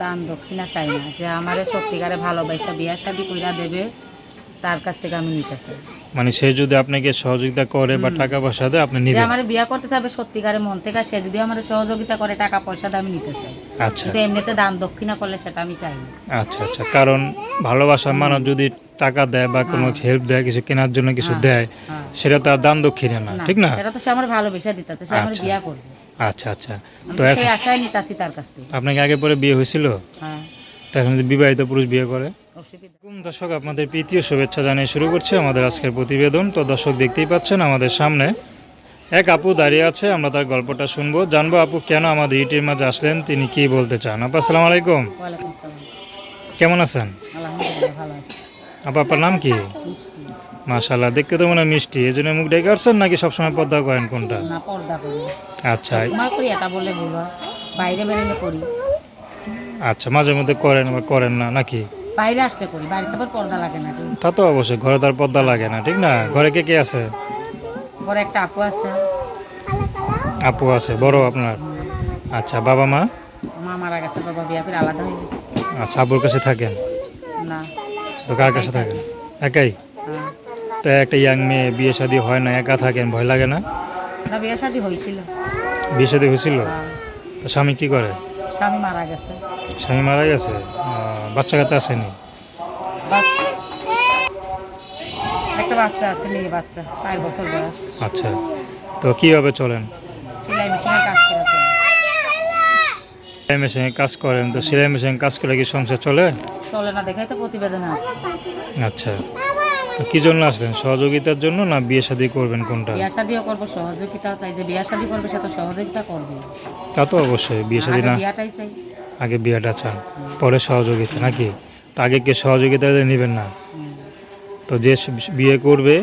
দান দক্ষিণা চাই না যে আমারে সত্যিকারে ভালোবাসা বিয়া শাদি কইরা দেবে তার কাছ থেকে আমি নিতে চাই মানে সে যদি আপনাকে সহযোগিতা করে বা টাকা পয়সা দেয় আপনি যে নিবেন। আমার বিয়া করতে চাবে সত্যিকারে মন থেকে সে যদি আমার সহযোগিতা করে টাকা পয়সা দিয়ে আমি নিতে চাই আচ্ছা। কিন্তু এমনিতে দান দক্ষিণা করলে সেটা আমি চাই না। আচ্ছা আচ্ছা। কারণ ভালোবাসার মানুষ যদি টাকা দেয় বা কোনো হেল্প দেয় কিছু কেনার জন্য কিছু হ্যাঁ। দেয় হ্যাঁ। সেটা তার দান দক্ষিণে না না, ঠিক না? সেটা তো সে আমার ভালোবেসে দিতে চায় সে আমার আচ্ছা। বিয়া করবে। আচ্ছা আচ্ছা। তো সেই আশায় নিতাছি তার কাছ থেকে। আপনাকে আগে পরে বিয়ে হয়েছিল? হ্যাঁ। তো এখন যদি বিবাহিত পুরুষ বিয়ে করে? কোন দর্শক আপনাদের প্রীতীয় শুভেচ্ছা জানিয়ে শুরু করছে আমাদের আজকের প্রতিবেদন। তো দর্শক দেখতেই পাচ্ছেন আমাদের সামনে এক আপু দাঁড়িয়ে আছে আমরা তার গল্পটা শুনব। জানব আপু কেন আমাদের ইটির মাঝে আসলেন তিনি কি বলতে চান? আপা আসসালামু আলাইকুম। কেমন আছেন? আলহামদুলিল্লাহ ভালো আছি। আপা আপনার নাম কি? মিষ্টি। মাশাল্লাহ দেখতে তো মনে মিষ্টি। এই জন্য মুখ ডেকে আসছেন নাকি সবসময় পর্দা করেন কোনটা? না পর্দা করি আচ্ছা। তোমার করি এটা বলে ভুল হয়। বাইরে বেরোলে করি। আচ্ছা মাঝে মধ্যে করেন বা করেন না নাকি? বাইরে আসলে করি বাড়িতে আবার পর্দা লাগে না তা তো অবশ্যই ঘরে তার পর্দা লাগে না ঠিক না? ঘরে কে কে আছে? পরে একটা আপু আছে। আপু আছে বড় আপনার? আচ্ছা বাবা মা? মা মারা গেছে বাবা বিয়া করে আলাদা হয়ে গেছে। আচ্ছা আব্বুর কাছে থাকেন? না। তো কার কাছে থাকেন? একাই। তো একটা ইয়াং মেয়ে বিয়ে শাদী হয় না একা থাকেন ভয় লাগে না? না বিয়ে শাদি হয়েছিল। বিয়ে শাদী হয়েছিল? হ্যাঁ। তো স্বামী কি করে? স্বামী মারা গেছে। স্বামী মারা গেছে? বাচ্চা কাচ্চা আসেনি একটা বাচ্চা আছে মেয়ে বাচ্চা চার বছর বয়স। আচ্ছা। তো কীভাবে চলেন? সেলাই মেশিনে কাজ করে চলে। সেলাই মেশিনে কাজ করেন তো সেলাই মেশিনে কাজ করে কি সংসার চলে? চলে না দেখাই তো প্রতিবেদনে আসছে আচ্ছা তো কী জন্য আসলেন সহযোগিতার জন্য না বিয়ে শাদী করবেন কোনটা? বিয়া শাদিও করব সহযোগিতাও চাই। যে বিয়া শাদি করবে সে তো সহযোগিতা করবে। তা তো অবশ্যই বিয়ে শাদী না বিয়াটাই চাই। আগে বিয়েটা চান পরে সহযোগিতা নাকি? তো আগে কে সহযোগিতা নেবেন না? তো যে বিয়ে করবে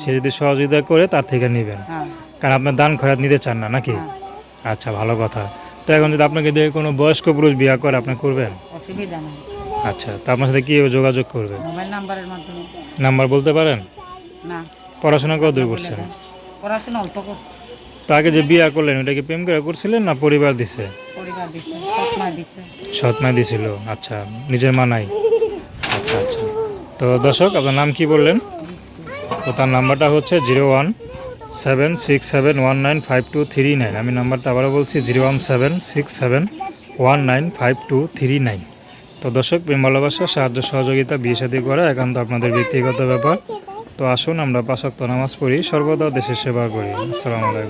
সে যদি সহযোগিতা করে তার থেকে নেবেন। হ্যাঁ। কারণ আপনার দান খয়াত নিতে চান না নাকি? হ্যাঁ। আচ্ছা ভালো কথা। তো এখন যদি আপনাকে দিয়ে কোনো বয়স্ক পুরুষ বিয়ে করে আপনি করবেন? অসুবিধা নেই। আচ্ছা তো আপনার সাথে কী যোগাযোগ করবে? মোবাইল নাম্বারের মাধ্যমে। নাম্বার বলতে পারেন? না। পড়াশোনা কত দূর করছেন দেন। পড়াশোনা অল্প করছে। তো আগে যে বিয়ে করলেন ওটা কি প্রেম করে করছিলেন না পরিবার দিছে? পরিবার দিছে সৎমা দিছে। সৎ মা দিছিল আচ্ছা নিজের মানাই আচ্ছা আচ্ছা। তো দর্শক আপনার নাম কি বললেন? তো তার নাম্বারটা হচ্ছে zero one seven six seven one nine five two three nine আমি নাম্বারটা আবারও বলছি zero one seven six seven one nine five two three nine তো দর্শক, প্রেম, ভালোবাসা, সাহায্য, সহযোগিতা, বিয়ে সাদী করা একান্ত আপনাদের ব্যক্তিগত ব্যাপার। তো আসুন, আমরা পাশাক্ত নামাজ পড়ি, সর্বদা দেশের সেবা করি। আসসালামু আলাইকুম।